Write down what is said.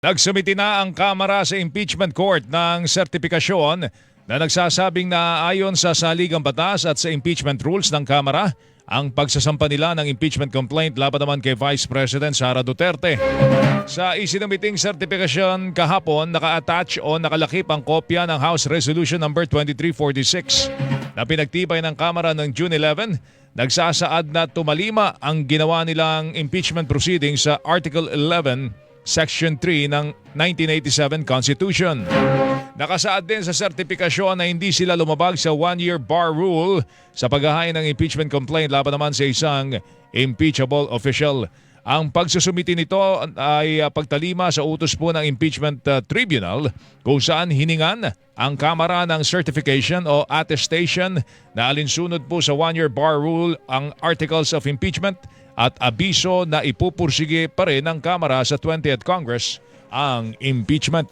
Nagsumiti na ang Kamara sa Impeachment Court ng sertipikasyon na nagsasabing na ayon sa saligang batas at sa impeachment rules ng Kamara, ang pagsasampa nila ng impeachment complaint laban naman kay Vice President Sara Duterte. Sa isinumiting sertipikasyon kahapon, naka-attach o nakalakip ang kopya ng House Resolution number 2346 na pinagtibay ng Kamara ng June 11 nagsasaad na tumalima ang ginawa nilang impeachment proceedings sa Article 11 Section 3 ng 1987 Constitution. Nakasaad din sa sertipikasyon na hindi sila lumabag sa one-year bar rule sa paghahain ng impeachment complaint laban naman sa isang impeachable official. Ang pagsusumiti nito ay uh, pagtalima sa utos po ng impeachment uh, tribunal kung saan hiningan ang Kamara ng certification o attestation na alinsunod po sa one-year bar rule ang articles of impeachment at abiso na ipupursige pa rin ng Kamara sa 20th Congress ang impeachment.